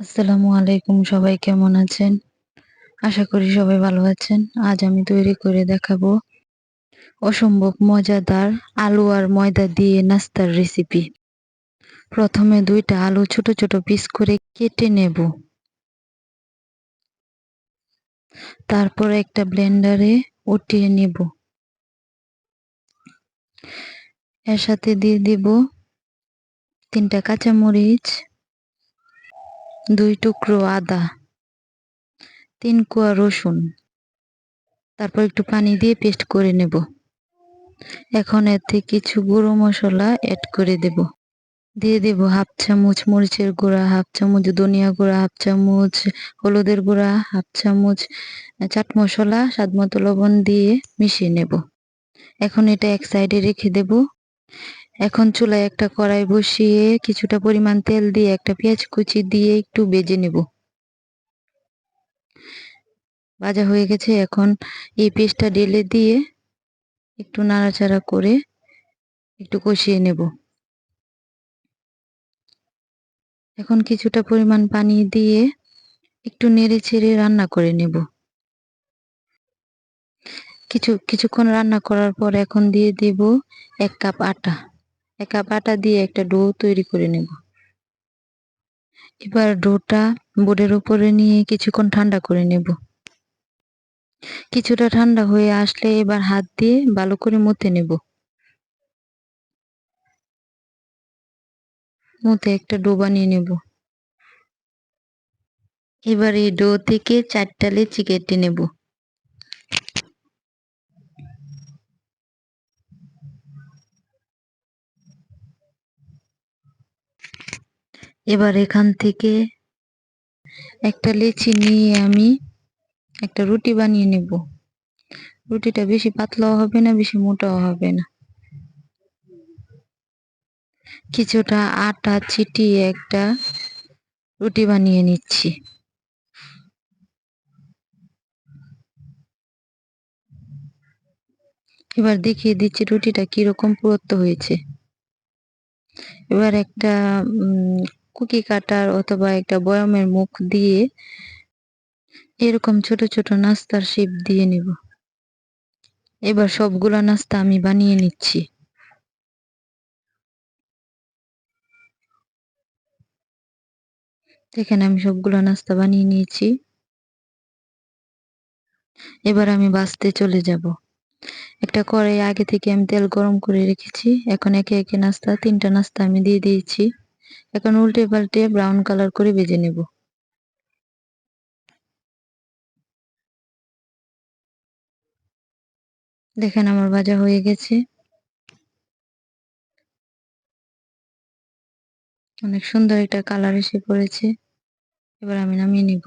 আসসালামু আলাইকুম, সবাই কেমন আছেন? আশা করি সবাই ভালো আছেন। আজ আমি তৈরি করে দেখাবো অসম্ভব মজাদার আলু আর ময়দা দিয়ে নাস্তার রেসিপি প্রথমে দুইটা আলু ছোট ছোট পিস করে কেটে নেব। তারপর একটা ব্লেন্ডারে উঠিয়ে নেব। এর সাথে দিয়ে দিব তিনটা কাঁচামরিচ দুই টুকরো আদা, তিন কোয়া রসুন, তারপর একটু পানি দিয়ে পেস্ট করে নেব। এখন এতে কিছু গুঁড়ো মশলা অ্যাড করে দেব। দিয়ে দেব হাফ চামচ মরিচের গুঁড়া, হাফ চামচ ধনিয়া গুঁড়া, হাফ চামচ হলুদের গুঁড়া, হাফ চামচ চাট মশলা, স্বাদ মতো লবণ দিয়ে মিশিয়ে নেব। এখন এটা এক সাইডে রেখে দেব। এখন চুলায় একটা কড়াই বসিয়ে কিছুটা পরিমাণ তেল দিয়ে একটা পেঁয়াজ কুচি দিয়ে একটু বেজে নেব। ভাজা হয়ে গেছে এখন এই পেস্টটা ঢেলে দিয়ে একটু নাড়াচাড়া করে একটু কষিয়ে নেব। এখন কিছুটা পরিমাণ পানি দিয়ে একটু নেড়ে ছেড়ে রান্না করে নেব। কিছু, কিছুক্ষণ রান্না করার পর এখন দিয়ে দেব এক কাপ আটা। এক আটা দিয়ে একটা ডো তৈরি করে নেব। এবার ডোটা বোর্ডের উপরে নিয়ে কিছুক্ষণ ঠান্ডা করে নেব। কিছুটা ঠান্ডা হয়ে আসলে এবার হাত দিয়ে ভালো করে মতে নেব। মতে একটা ডো বানিয়ে নেব। এবার এই ডো থেকে চারটা লেচি কেটে নেব। এবার এখান থেকে একটা লেচি নিয়ে আমি একটা রুটি বানিয়ে নেব। রুটিটা বেশি পাতলাও হবে না, বেশি মোটাও হবে না। কিছুটা আটা ছিটিয়ে একটা রুটি বানিয়ে নিচ্ছি। এবার দেখিয়ে দিচ্ছি রুটিটা কীরকম পুরুত্ব হয়েছে। এবার একটা কুকি কাটার অথবা একটা বয়মের মুখ দিয়ে এরকম ছোট ছোট নাস্তার শেপ দিয়ে নিব। এবার সবগুলো নাস্তা আমি বানিয়ে নিচ্ছি। দেখেন আমি সবগুলো নাস্তা বানিয়ে নিয়েছি। এবার আমি বাঁচতে চলে যাব। একটা কড়াই আগে থেকে আমি তেল গরম করে রেখেছি। এখন একে একে নাস্তা, তিনটা নাস্তা আমি দিয়ে দিয়েছি। এখন উল্টে পাল্টে ব্রাউন কালার করে ভেজে নেব। দেখেন আমার ভাজা হয়ে গেছে। অনেক সুন্দর একটা কালার এসে পড়েছে। এবার আমি নামিয়ে নিব।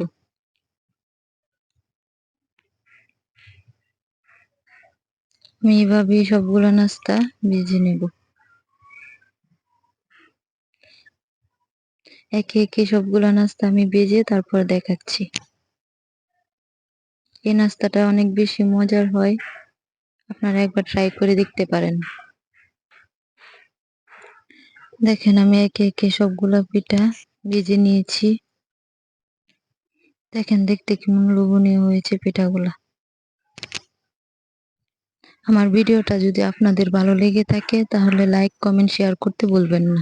আমি এভাবে সবগুলো নাস্তা ভেজে নেব। একে একে সবগুলো নাস্তা আমি ভেজে তারপর দেখাচ্ছি। এই নাস্তাটা অনেক বেশি মজার হয়। আপনারা একবার ট্রাই করে দেখতে পারেন। দেখেন, আমি একে একে সবগুলো পিঠা ভেজে নিয়েছি। দেখেন, দেখতে কেমন লোভনীয় হয়েছে পিঠাগুলা। আমার ভিডিওটা যদি আপনাদের ভালো লেগে থাকে, তাহলে লাইক কমেন্ট শেয়ার করতে ভুলবেন না।